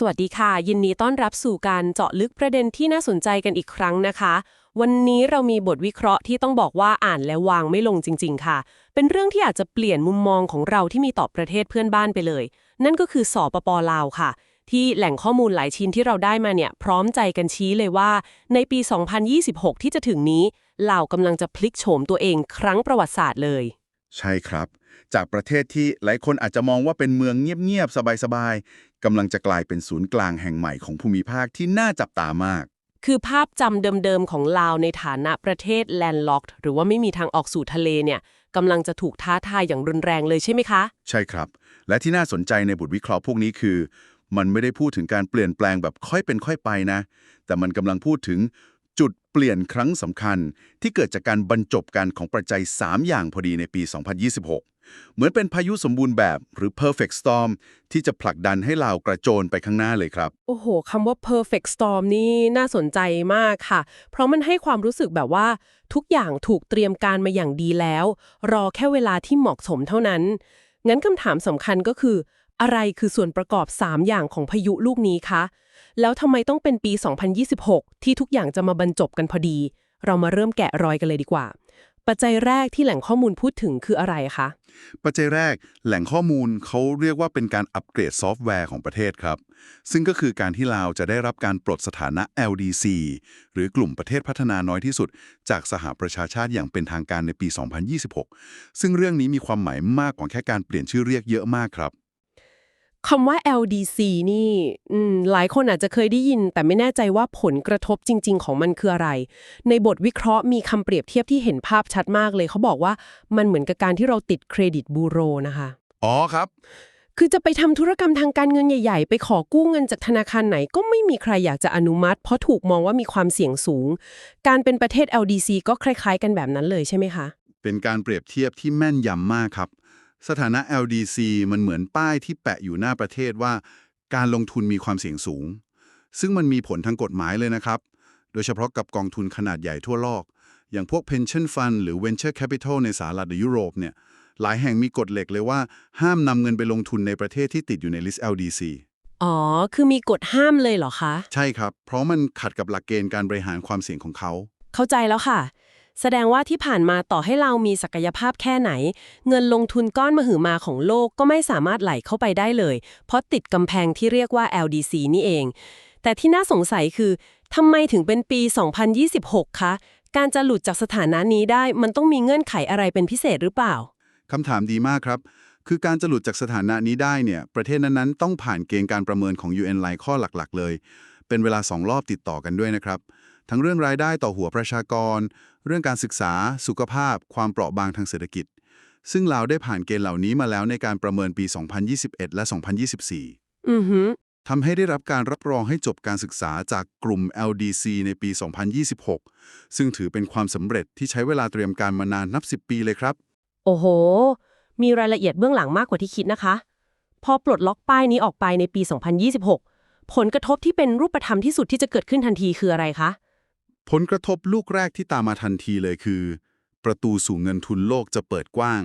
สวัสดีค่ะ ยินดีต้อนรับสู่การเจาะลึกประเด็นที่น่าสนใจกันอีกครั้งนะคะ วันนี้เรามีบทวิเคราะห์ที่ต้องบอกว่าอ่านและวางไม่ลงจริง ๆ ค่ะ เป็นเรื่องที่อาจจะเปลี่ยนมุมมองของเราที่มีต่อประเทศเพื่อนบ้านไปเลย นั่นก็คือสปปลาวค่ะ ที่แหล่งข้อมูลหลายชิ้นที่เราได้มาเนี่ยพร้อมใจกันชี้เลยว่า ในปี 2026 ที่จะถึงนี้ลาวกำลังจะพลิกโฉมตัวเองครั้งประวัติศาสตร์เลย ใช่ครับ จากประเทศที่หลายคนอาจจะมองว่าเป็นเมืองเงียบๆสบายๆ กำลังจะกลายเป็นศูนย์กลางแห่งใหม่ของภูมิภาคที่น่าจับตามาก คือภาพจำเดิมๆของลาวในฐานะประเทศแลนด์ล็อกหรือว่าไม่มีทางออกสู่ทะเลเนี่ยกำลังจะถูกท้าทายอย่างรุนแรงเลยใช่ไหมคะ ใช่ครับ และที่น่าสนใจในบทวิเคราะห์พวกนี้คือ มันไม่ได้พูดถึงการเปลี่ยนแปลงแบบค่อยเป็นค่อยไปนะ แต่มันกำลังพูดถึงจุดเป ลี่ยนครั้งสำคัญที่เกิดจากการบรรจบกันของปัจจัย 3 อย่างพอดีในปี 2026 เหมือนเป็นพายุสมบูรณ์แบบหรือ perfect storm ที่จะผลักดันให้ลาวกระโจนไปข้างหน้าเลยครับ โอ้โหคำว่า perfect storm นี่น่าสนใจมากค่ะ เพราะมันให้ความรู้สึกแบบว่าทุกอย่างถูกเตรียมการมาอย่างดีแล้ว รอแค่เวลาที่เหมาะสมเท่านั้น งั้นคำถามสำคัญก็คือ อะไรคือส่วนประกอบ 3 อย่างของพายุลูกนี้คะ แล้วทำไมต้องเป็นปี 2026 ที่ทุกอย่างจะมาบรรจบกันพอดี เรามาเริ่มแกะรอยกันเลยดีกว่า ปัจจัยแรกที่แหล่งข้อมูลพูดถึงคืออะไรคะ ปัจจัยแรกแหล่งข้อมูลเขาเรียกว่าเป็นการอัปเกรดซอฟต์แวร์ของประเทศครับ ซึ่งก็คือการที่ลาวจะได้รับการปลดสถานะ LDC หรือกลุ่มประเทศพัฒนาน้อยที่สุด จากสหประชาชาติอย่างเป็นทางการในปี 2026 ซึ่งเรื่องนี้มีความหมายมากกว่าแค่การเปลี่ยนชื่อเรียกเยอะมากครับ คำว่า LDC นี่อืมหลายคนอาจจะเคยได้ยิน แต่ไม่แน่ใจว่าผลกระทบจริง ๆ ของมันคืออะไร ในบทวิเคราะห์มีคำเปรียบเทียบที่เห็นภาพชัดมากเลย เขาบอกว่ามันเหมือนกับการที่เราติดเครดิตบูโรนะคะ อ๋อครับ คือจะไปทำธุรกรรมทางการเงินใหญ่ ๆ ไปขอกู้เงินจากธนาคารไหน ก็ไม่มีใครอยากจะอนุมัติ เพราะถูกมองว่ามีความเสี่ยงสูง การเป็นประเทศ LDC ก็คล้าย ๆ กันแบบนั้นเลยใช่ไหมคะ เป็นการเปรียบเทียบที่แม่นยำมากครับ สถานะ LDC มันเหมือนป้ายที่แปะอยู่หน้าประเทศว่า การลงทุนมีความเสี่ยงสูง ซึ่งมันมีผลทางกฎหมายเลยนะครับ โดยเฉพาะกับกองทุนขนาดใหญ่ทั่วโลก อย่างพวก pension fund หรือ venture capital ในสหรัฐหรือยุโรปเนี่ย หลายแห่งมีกฎเหล็กเลยว่า ห้ามนำเงินไปลงทุนในประเทศที่ติดอยู่ใน list LDC อ๋อ คือมีกฎห้ามเลยเหรอคะ ใช่ครับ เพราะมันขัดกับหลักเกณฑ์การบริหารความเสี่ยงของเขา เข้าใจแล้วค่ะ แสดงว่าที่ผ่านมาต่อให้เรามีศักยภาพแค่ไหน เงินลงทุนก้อนมหึมาของโลกก็ไม่สามารถไหลเข้าไปได้เลย เพราะติดกำแพงที่เรียกว่า LDC นี่เอง แต่ที่น่าสงสัยคือทำไมถึงเป็นปี 2026 คะ การจะหลุดจากสถานะนี้ได้มันต้องมีเงื่อนไขอะไรเป็นพิเศษหรือเปล่าคำถามดีมากครับคือการจะหลุดจากสถานะนี้ได้เนี่ย ประเทศนั้นๆ ต้องผ่านเกณฑ์การประเมินของ UN หลายข้อหลักๆ เลย เป็นเวลา 2 รอบติดต่อกันด้วยนะครับ ทั้งเรื่องรายได้ต่อหัวประชากร เรื่องการศึกษา สุขภาพ ความเปราะบางทางเศรษฐกิจ ซึ่งเราวได้ผ่านเกณฑ์เหล่านี้มาแล้วในการประเมินปี 2021 และ 2024 อือหือทำให้ได้รับการรับรองให้จบการศึกษาจากกลุ่ม LDC ในปี 2026 ซึ่งถือเป็นความสำเร็จที่ใช้เวลาเตรียมการมานานนับ 10 ปีเลยครับ โอ้โห มีรายละเอียดเบื้องหลังมากกว่าที่คิดนะคะ พอปลดล็อกป้ายนี้ออกไปในปี 2026 ผลกระทบที่เป็นรูปธรรมที่สุดที่จะเกิดขึ้นทันทีคืออะไรคะ ผลกระทบลูกแรกที่ตามมาทันทีเลยคือ ประตูสู่เงินทุนโลกจะเปิดกว้าง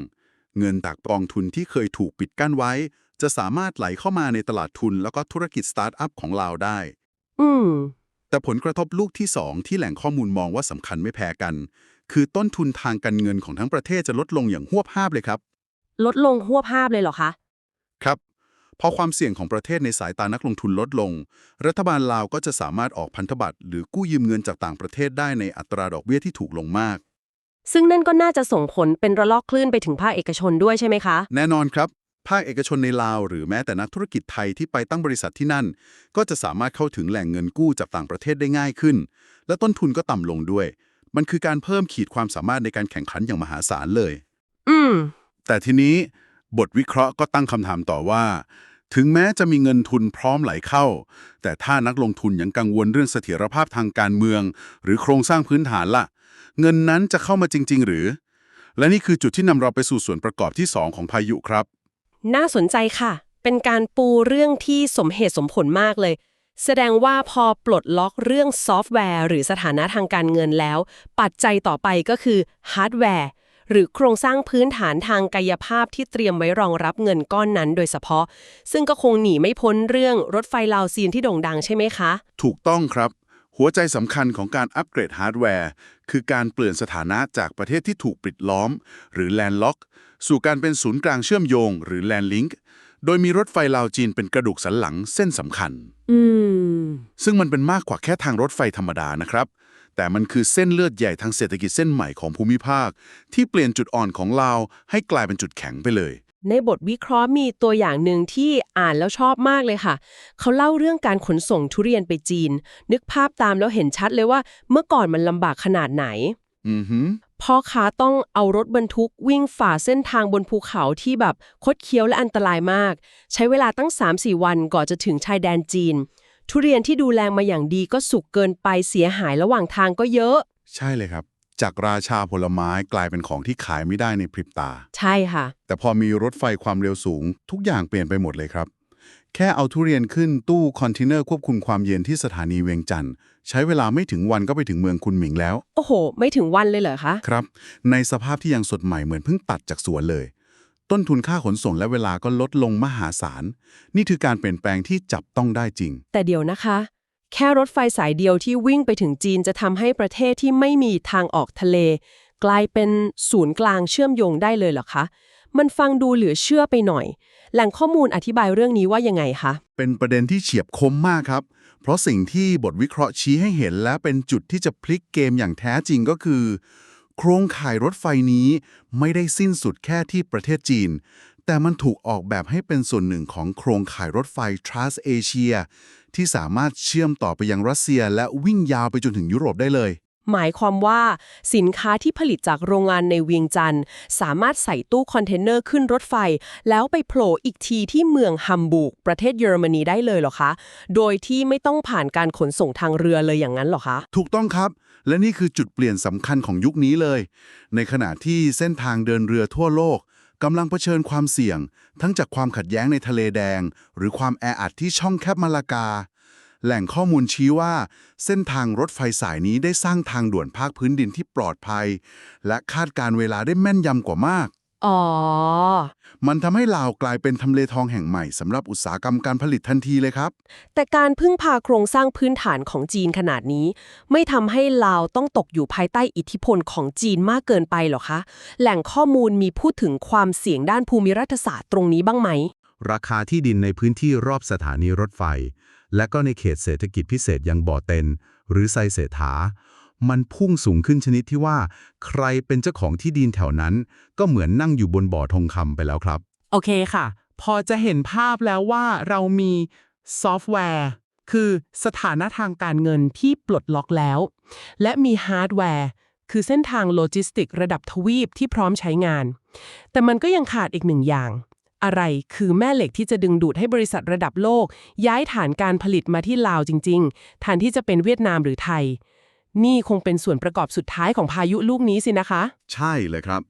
เงินจากกองทุนที่เคยถูกปิดกั้นไว้ จะสามารถไหลเข้ามาในตลาดทุนแล้วก็ธุรกิจสตาร์ทอัพของเราได้ อืมแต่ผลกระทบลูกที่2ที่แหล่งข้อมูลมองว่าสำคัญไม่แพ้กัน คือต้นทุนทางการเงินของทั้งประเทศจะลดลงอย่างหวบภาพเลยครับ ลดลงหัวภาพเลยเหรอคะครับ พอความเสี่ยงของประเทศในสายตานักลงทุนลดลง รัฐบาลลาวก็จะสามารถออกพันธบัตรหรือกู้ยืมเงินจากต่างประเทศได้ในอัตราดอกเบี้ยที่ถูกลงมาก ซึ่งนั่นก็น่าจะส่งผลเป็นระลอกคลื่นไปถึงภาคเอกชนด้วยใช่ไหมคะ แน่นอนครับ ภาคเอกชนในลาว หรือแม้แต่นักธุรกิจไทยที่ไปตั้งบริษัทที่นั่น ก็จะสามารถเข้าถึงแหล่งเงินกู้จากต่างประเทศได้ง่ายขึ้น และต้นทุนก็ต่ำลงด้วย มันคือการเพิ่มขีดความสามารถในการแข่งขันอย่างมหาศาลเลย อืม แต่ทีนี้ บทวิเคราะห์ก็ตั้งคำถามต่อว่า ถึงแม้จะมีเงินทุนพร้อมไหลเข้า แต่ถ้านักลงทุนยังกังวลเรื่องเสถียรภาพทางการเมือง หรือโครงสร้างพื้นฐานล่ะ เงินนั้นจะเข้ามาจริง ๆ หรือ และนี่คือจุดที่นำเราไปสู่ส่วนประกอบที่ 2 ของพายุครับ น่าสนใจค่ะ เป็นการปูเรื่องที่สมเหตุสมผลมากเลยแสดงว่าพอปลดล็อกเรื่องซอฟต์แวร์ หรือสถานะทางการเงินแล้ว ปัจจัยต่อไปก็คือฮาร์ดแวร์ หรือโครงสร้างพื้นฐานทางกายภาพที่เตรียมไว้รองรับเงินก้อนนั้นโดยเฉพาะ ซึ่งก็คงหนีไม่พ้นเรื่องรถไฟลาวซีนที่โด่งดังใช่ไหมคะ ถูกต้องครับ หัวใจสำคัญของการอัปเกรดฮาร์ดแวร์ คือการเปลี่ยนสถานะจากประเทศที่ถูกปิดล้อม หรือแลนด์ล็อก สู่การเป็นศูนย์กลางเชื่อมโยง หรือแลนด์ลิงก์โดยมีรถไฟลาวจีนเป็นกระดูกสันหลังเส้นสำคัญอืมซึ่งมันเป็นมากกว่าแค่ทางรถไฟธรรมดานะครับ แต่มันคือเส้นเลือดใหญ่ทางเศรษฐกิจเส้นใหม่ของภูมิภาค ที่เปลี่ยนจุดอ่อนของลาวให้กลายเป็นจุดแข็งไปเลย ในบทวิเคราะห์มีตัวอย่างหนึ่งที่อ่านแล้วชอบมากเลยค่ะ เขาเล่าเรื่องการขนส่งทุเรียนไปจีน นึกภาพตามแล้วเห็นชัดเลยว่า เมื่อก่อนมันลำบากขนาดไหนอือหือพ่อค้าต้องเอารถบรรทุกวิ่งฝ่าเส้นทางบนภูเขาที่แบบคดเคี้ยวและอันตรายมาก ใช้เวลาตั้ง 3-4 วันก่อนจะถึงชายแดนจีน ทุเรียนที่ดูแลมาอย่างดีก็สุกเกินไปเสียหายระหว่างทางก็เยอะ ใช่เลยครับ จากราชาผลไม้กลายเป็นของที่ขายไม่ได้ในพริบตา ใช่ค่ะ แต่พอมีรถไฟความเร็วสูง ทุกอย่างเปลี่ยนไปหมดเลยครับ แค่เอาทุเรียนขึ้นตู้คอนเทนเนอร์ควบคุมความเย็นที่สถานีเวียงจันทร์ใช้เวลาไม่ถึงวันก็ไปถึงเมืองคุณหมิงแล้ว โอ้โห ไม่ถึงวันเลยเหรอคะ ครับ ในสภาพที่ยังสดใหม่เหมือนเพิ่งตัดจากสวนเลย ต้นทุนค่าขนส่งและเวลาก็ลดลงมหาศาล นี่คือการเปลี่ยนแปลงที่จับต้องได้จริง แต่เดี๋ยวนะคะ แค่รถไฟสายเดียวที่วิ่งไปถึงจีนจะทำให้ประเทศที่ไม่มีทางออกทะเล กลายเป็นศูนย์กลางเชื่อมโยงได้เลยเหรอคะ มันฟังดูเหลือเชื่อไปหน่อย แหล่งข้อมูลอธิบายเรื่องนี้ว่ายังไงคะ เป็นประเด็นที่เฉียบคมมากครับ เพราะสิ่งที่บทวิเคราะห์ชี้ให้เห็นและเป็นจุดที่จะพลิกเกมอย่างแท้จริงก็คือ โครงข่ายรถไฟนี้ไม่ได้สิ้นสุดแค่ที่ประเทศจีน แต่มันถูกออกแบบให้เป็นส่วนหนึ่งของโครงข่ายรถไฟ Trans Asia ที่สามารถเชื่อมต่อไปยังรัสเซียและวิ่งยาวไปจนถึงยุโรปได้เลยหมายความว่าสินค้าที่ผลิตจากโรงงานในเวียงจันทร์สามารถใส่ตู้คอนเทนเนอร์ขึ้นรถไฟ แล้วไปโผล่อีกทีที่เมืองฮัมบูร์กประเทศเยอรมนีได้เลยเหรอคะ โดยที่ไม่ต้องผ่านการขนส่งทางเรือเลยอย่างนั้นเหรอคะ ถูกต้องครับ และนี่คือจุดเปลี่ยนสำคัญของยุคนี้เลย ในขณะที่เส้นทางเดินเรือทั่วโลกกำลังเผชิญความเสี่ยง ทั้งจากความขัดแย้งในทะเลแดง หรือความแออัดที่ช่องแคบมาลากา แหล่งข้อมูลชี้ว่า เส้นทางรถไฟสายนี้ได้สร้างทางด่วนภาคพื้นดินที่ปลอดภัย และคาดการเวลาได้แม่นยำกว่ามาก อ๋อ มันทำให้ลาวกลายเป็นทำเลทองแห่งใหม่สำหรับอุตสาหกรรมการผลิตทันทีเลยครับ แต่การพึ่งพาโครงสร้างพื้นฐานของจีนขนาดนี้ ไม่ทำให้ลาวต้องตกอยู่ภายใต้อิทธิพลของจีนมากเกินไปหรอคะ แหล่งข้อมูลมีพูดถึงความเสี่ยงด้านภูมิรัฐศาสตร์ตรงนี้บ้างไหม ราคาที่ดินในพื้นที่รอบสถานีรถไฟ และก็ในเขตเศรษฐกิจพิเศษอย่างบ่อเต็น หรือไซเศรษฐา มันพุ่งสูงขึ้นชนิดที่ว่า ใครเป็นเจ้าของที่ดินแถวนั้น ก็เหมือนนั่งอยู่บนบ่อทองคำไปแล้วครับ โอเคค่ะ พอจะเห็นภาพแล้วว่าเรามีซอฟต์แวร์ คือสถานะทางการเงินที่ปลดล็อกแล้ว และมีฮาร์ดแวร์คือเส้นทางโลจิสติกระดับทวีปที่พร้อมใช้งาน แต่มันก็ยังขาดอีกหนึ่งอย่าง อะไรคือแม่เหล็กที่จะดึงดูดให้บริษัทระดับโลก ย้ายฐานการผลิตมาที่ลาวจริงๆแทนที่จะเป็นเวียดนามหรือไทย นี่คงเป็นส่วนประกอบสุดท้ายของพายุลูกนี้สินะคะ ใช่เลยครับ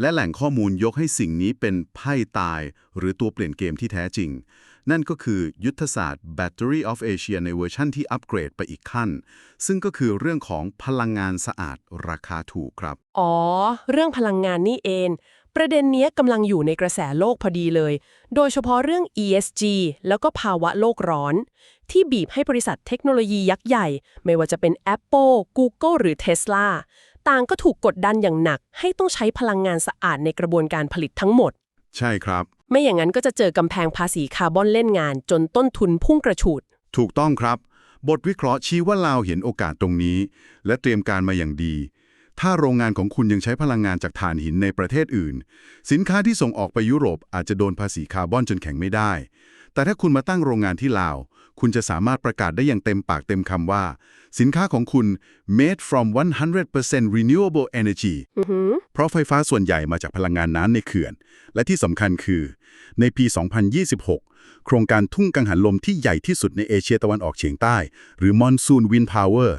และแหล่งข้อมูลยกให้สิ่งนี้เป็นไพ่ตาย หรือตัวเปลี่ยนเกมที่แท้จริง นั่นก็คือยุทธศาสตร์ Battery of Asia ในเวอร์ชั่นที่อัปเกรดไปอีกขั้น ซึ่งก็คือเรื่องของพลังงานสะอาดราคาถูกครับ อ๋อ เรื่องพลังงานนี่เอง ประเด็นเนี้ยกำลังอยู่ในกระแสโลกพอดีเลย โดยเฉพาะเรื่อง ESG แล้วก็ภาวะโลกร้อน ที่บีบให้บริษัทเทคโนโลยียักษ์ใหญ่ ไม่ว่าจะเป็น Apple Google หรือ Tesla ต่างก็ถูกกดดันอย่างหนัก ให้ต้องใช้พลังงานสะอาดในกระบวนการผลิตทั้งหมด ใช่ครับ ไม่อย่างนั้นก็จะเจอกำแพงภาษีคาร์บอนเล่นงาน จนต้นทุนพุ่งกระฉูด ถูกต้องครับ บทวิเคราะห์ชี้ว่าลาวเห็นโอกาสตรงนี้ และเตรียมการมาอย่างดี ถ้าโรงงานของคุณยังใช้พลังงานจากถ่านหินในประเทศอื่น สินค้าที่ส่งออกไปยุโรปอาจจะโดนภาษีคาร์บอนจนแข็งไม่ได้ แต่ถ้าคุณมาตั้งโรงงานที่ลาว คุณจะสามารถประกาศได้อย่างเต็มปากเต็มคำว่า สินค้าของคุณ made from 100% renewable energy อือหือเพราะไฟฟ้าส่วนใหญ่มาจากพลังงานน้ำในเขื่อน และที่สำคัญคือ ในปี 2026 โครงการทุ่งกังหันลมที่ใหญ่ที่สุดในเอเชียตะวันออกเฉียงใต้ หรือ Monsoon Wind Power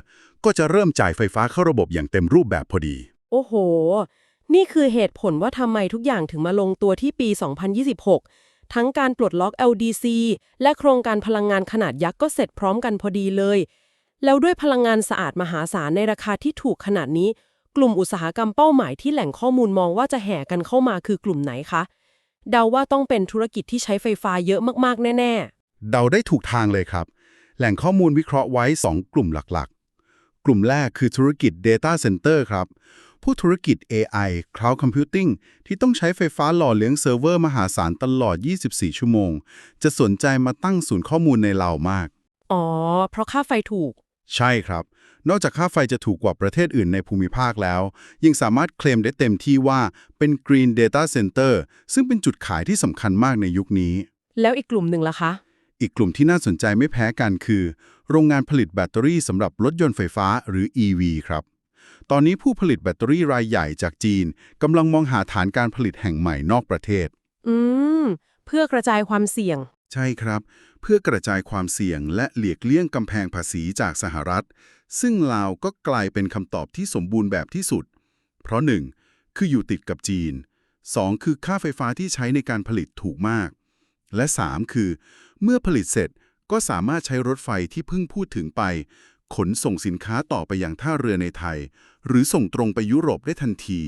ก็จะเริ่มจ่ายไฟฟ้าเข้าระบบอย่างเต็มรูปแบบพอดี โอ้โห นี่คือเหตุผลว่าทำไมทุกอย่างถึงมาลงตัวที่ปี 2026 ทั้งการปลดล็อก LDC และโครงการพลังงานขนาดยักษ์ก็เสร็จพร้อมกันพอดีเลย แล้วด้วยพลังงานสะอาดมหาศาลในราคาที่ถูกขนาดนี้ กลุ่มอุตสาหกรรมเป้าหมายที่แหล่งข้อมูลมองว่าจะแห่กันเข้ามาคือกลุ่มไหนคะ เดาว่าต้องเป็นธุรกิจที่ใช้ไฟฟ้าเยอะมากๆ แน่ ๆ เดาได้ถูกทางเลยครับ แหล่งข้อมูลวิเคราะห์ไว้ 2 กลุ่มหลักๆ กลุ่มแรกคือธุรกิจ Data Center ครับ ผู้ธุรกิจ AI Cloud Computing ที่ต้องใช้ไฟฟ้าหล่อเลี้ยงเซิร์ฟเวอร์มหาศาลตลอด 24 ชั่วโมง จะสนใจมาตั้งศูนย์ข้อมูลในเรามากๆอ๋อ เพราะค่าไฟถูก ใช่ครับ นอกจากค่าไฟจะถูกกว่าประเทศอื่นในภูมิภาคแล้ว ยังสามารถเคลมได้เต็มที่ว่าเป็น Green Data Center ซึ่งเป็นจุดขายที่สำคัญมากในยุคนี้ แล้วอีกกลุ่มหนึ่งล่ะคะ อีกกลุ่มที่น่าสนใจไม่แพ้กันคือ โรงงานผลิตแบตเตอรี่สำหรับรถยนต์ไฟฟ้าหรือ EV ครับ ตอนนี้ผู้ผลิตแบตเตอรี่รายใหญ่จากจีนกำลังมองหาฐานการผลิตแห่งใหม่นอกประเทศ อืม เพื่อกระจายความเสี่ยง ใช่ครับ เพื่อกระจายความเสี่ยงและเลียกเลี่ยงกำแพงภาษีจากสหรัฐ ซึ่งลาวก็กลายเป็นคำตอบที่สมบูรณ์แบบที่สุด เพราะ 1. คืออยู่ติดกับจีน 2. คือค่าไฟฟ้าที่ใช้ในการผลิตถูกมาก และ 3. คือ เมื่อผลิตเสร็จก็สามารถใช้รถไฟที่เพิ่งพูดถึงไป ขนส่งสินค้าต่อไปยังท่าเรือในไทย หรือส่งตรงไปยุโรปได้ทันที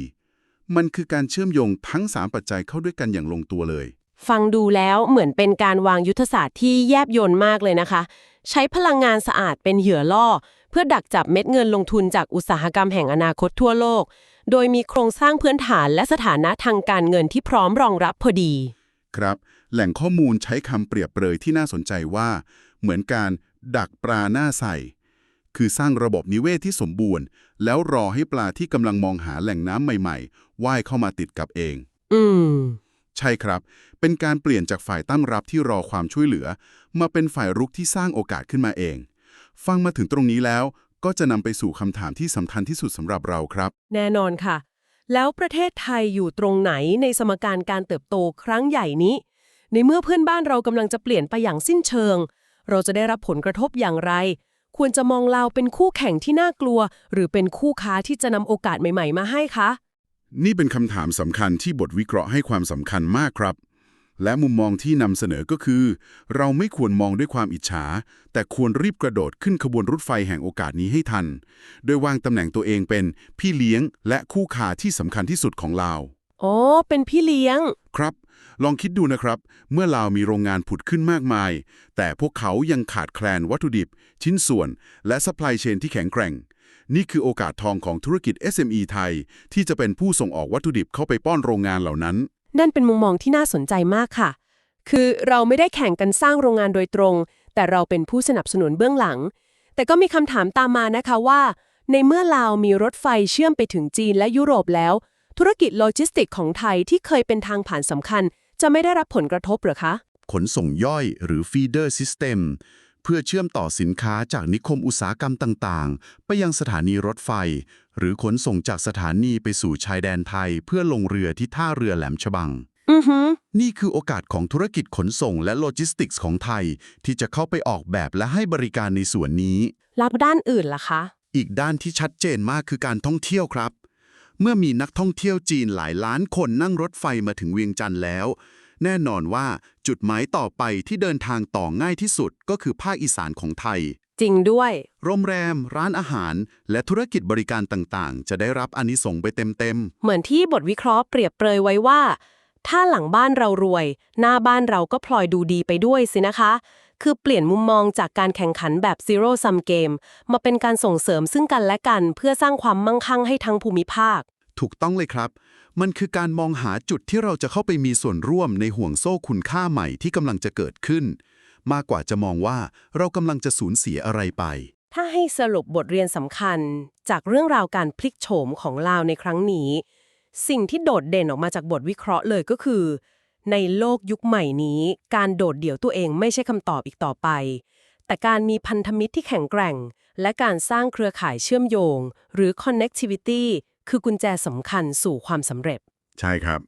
มันคือการเชื่อมโยงทั้ง 3 ปัจจัยเข้าด้วยกันอย่างลงตัวเลย ฟังดูแล้วเหมือนเป็นการวางยุทธศาสตร์ที่แยบยลมากเลยนะคะ ใช้พลังงานสะอาดเป็นเหยื่อล่อ เพื่อดักจับเม็ดเงินลงทุนจากอุตสาหกรรมแห่งอนาคตทั่วโลก โดยมีโครงสร้างพื้นฐานและสถานะทางการเงินที่พร้อมรองรับพอดี ครับ แหล่งข้อมูลใช้คำเปรียบเปรยที่น่าสนใจว่า เหมือนการดักปลาหน้าใส คือสร้างระบบนิเวศที่สมบูรณ์ แล้วรอให้ปลาที่กำลังมองหาแหล่งน้ำใหม่ๆว่ายเข้ามาติดกับเอง อืม ใช่ครับ เป็นการเปลี่ยนจากฝ่ายตั้งรับที่รอความช่วยเหลือ มาเป็นฝ่ายรุกที่สร้างโอกาสขึ้นมาเอง ฟังมาถึงตรงนี้แล้วก็จะนำไปสู่คำถามที่สำคัญที่สุดสำหรับเราครับ แน่นอนค่ะ แล้วประเทศไทยอยู่ตรงไหนในสมการการเติบโตครั้งใหญ่นี้ ในเมื่อเพื่อนบ้านเรากำลังจะเปลี่ยนไปอย่างสิ้นเชิง เราจะได้รับผลกระทบอย่างไร ควรจะมองเราเป็นคู่แข่งที่น่ากลัว หรือเป็นคู่ค้าที่จะนำโอกาสใหม่ ๆ มาให้คะ นี่เป็นคำถามสำคัญที่บทวิเคราะห์ให้ความสำคัญมากครับ และมุมมองที่นำเสนอก็คือ เราไม่ควรมองด้วยความอิจฉา แต่ควรรีบกระโดดขึ้นขบวนรถไฟแห่งโอกาสนี้ให้ทัน โดยวางตำแหน่งตัวเองเป็นพี่เลี้ยง และคู่ค้าที่สำคัญที่สุดของเราอ๋อ เป็นพี่เลี้ยง ครับ ลองคิดดูนะครับ เมื่อลาวมีโรงงานผุดขึ้นมากมาย แต่พวกเขายังขาดแคลนวัตถุดิบ ชิ้นส่วน และซัพพลายเชนที่แข็งแกร่ง นี่คือโอกาสทองของธุรกิจ SME ไทย ที่จะเป็นผู้ส่งออกวัตถุดิบเข้าไปป้อนโรงงานเหล่านั้น นั่นเป็นมุมมองที่น่าสนใจมากค่ะ คือเราไม่ได้แข่งกันสร้างโรงงานโดยตรง แต่เราเป็นผู้สนับสนุนเบื้องหลัง แต่ก็มีคำถามตามมานะคะว่า ในเมื่อลาวมีรถไฟเชื่อมไปถึงจีนและยุโรปแล้วธุรกิจโลจิสติกของไทยที่เคยเป็นทางผ่านสำคัญ จะไม่ได้รับผลกระทบหรือคะ ขนส่งย่อยหรือ feeder system เพื่อเชื่อมต่อสินค้าจากนิคมอุตสาหกรรมต่าง ๆ ไปยังสถานีรถไฟ หรือขนส่งจากสถานีไปสู่ชายแดนไทย เพื่อลงเรือที่ท่าเรือแหลมฉบังอือฮึนี่คือโอกาสของธุรกิจขนส่งและโลจิสติกส์ของไทย ที่จะเข้าไปออกแบบและให้บริการในส่วนนี้ รับด้านอื่นล่ะคะ อีกด้านที่ชัดเจนมากคือการท่องเที่ยวครับ เมื่อมีนักท่องเที่ยวจีนหลายล้านคนนั่งรถไฟมาถึงเวียงจันทร์แล้ว แน่นอนว่าจุดหมายต่อไปที่เดินทางต่อง่ายที่สุดก็คือภาคอีสานของไทย จริงด้วย โรงแรม ร้านอาหาร และธุรกิจบริการต่างๆ จะได้รับอานิสงส์ไปเต็มเหมือนที่บทวิเคราะห์เปรียบเปรยไว้ว่า ถ้าหลังบ้านเรารวย หน้าบ้านเราก็พลอยดูดีไปด้วยสินะคะ คือเปลี่ยนมุมมองจากการแข่งขันแบบ zero sum game มาเป็นการส่งเสริมซึ่งกันและกัน เพื่อสร้างความมั่งคั่งให้ทั้งภูมิภาคๆถูกต้องเลยครับ มันคือการมองหาจุดที่เราจะเข้าไปมีส่วนร่วมในห่วงโซ่คุณค่าใหม่ที่กำลังจะเกิดขึ้น มากกว่าจะมองว่าเรากำลังจะสูญเสียอะไรไป ถ้าให้สรุปบทเรียนสำคัญ จากเรื่องราวการพลิกโฉมของลาวในครั้งนี้ สิ่งที่โดดเด่นออกมาจากบทวิเคราะห์เลยก็คือ ในโลกยุคใหม่นี้ การโดดเดี่ยวตัวเองไม่ใช่คำตอบอีกต่อไป แต่การมีพันธมิตรที่แข็งแกร่ง และการสร้างเครือข่ายเชื่อมโยง หรือ connectivity คือกุญแจสำคัญสู่ความสำเร็จ ใช่ครับ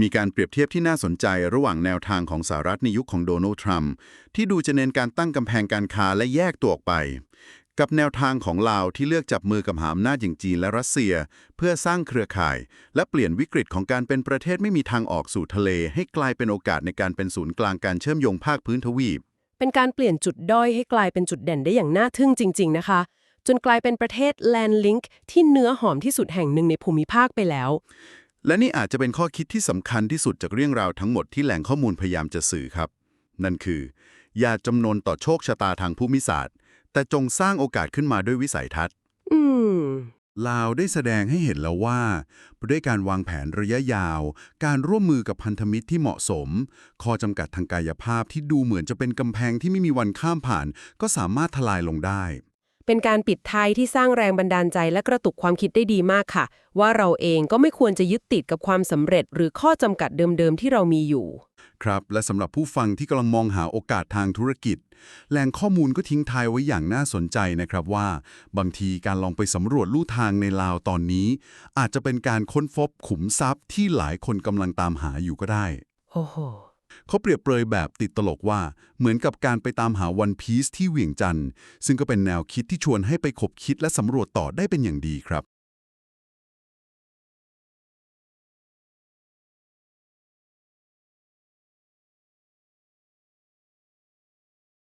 มีการเปรียบเทียบที่น่าสนใจระหว่างแนวทางของสหรัฐในยุคของโดนัลด์ทรัมป์ที่ดูจะเน้นการตั้งกำแพงการค้าและแยกตัวออกไป กับแนวทางของลาวที่เลือกจับมือกับมหาอำนาจอย่างจีนและรัสเซีย เพื่อสร้างเครือข่าย และเปลี่ยนวิกฤตของการเป็นประเทศไม่มีทางออกสู่ทะเล ให้กลายเป็นโอกาสในการเป็นศูนย์กลางการเชื่อมโยงภาคพื้นทวีป เป็นการเปลี่ยนจุดด้อยให้กลายเป็นจุดเด่นได้อย่างน่าทึ่งจริง ๆ นะคะ จนกลายเป็นประเทศแลนด์ลิงก์ที่เนื้อหอมที่สุดแห่งหนึ่งในภูมิภาคไปแล้ว และนี่อาจจะเป็นข้อคิดที่สำคัญที่สุดจากเรื่องราวทั้งหมดที่แหล่งข้อมูลพยายามจะสื่อครับ นั่นคือ อย่าจำนนต่อโชคชะตาทางภูมิศาสตร์ แต่จงสร้างโอกาสขึ้นมาด้วยวิสัยทัศน์ อืม ลาวได้แสดงให้เห็นแล้วว่า ด้วยการวางแผนระยะยาว การร่วมมือกับพันธมิตรที่เหมาะสม ข้อจำกัดทางกายภาพที่ดูเหมือนจะเป็นกำแพงที่ไม่มีวันข้ามผ่าน ก็สามารถทลายลงได้ เป็นการปิดท้ายที่สร้างแรงบันดาลใจและกระตุกความคิดได้ดีมากค่ะ ว่าเราเองก็ไม่ควรจะยึดติดกับความสำเร็จ หรือข้อจำกัดเดิมๆที่เรามีอยู่ ครับ และสำหรับผู้ฟังที่กำลังมองหาโอกาสทางธุรกิจ แหล่งข้อมูลก็ทิ้งท้ายไว้อย่างน่าสนใจนะครับว่า บางทีการลองไปสำรวจลู่ทางในลาวตอนนี้ อาจจะเป็นการค้นพบขุมทรัพย์ที่หลายคนกำลังตามหาอยู่ก็ได้ โอ้โห เขาเปรียบเปรยแบบติดตลกว่าเหมือนกับการไปตามหาวันพีซที่เหวี่ยงจันทร์ซึ่งก็เป็นแนวคิดที่ชวนให้ไปขบคิดและสำรวจต่อได้เป็นอย่างดีครับ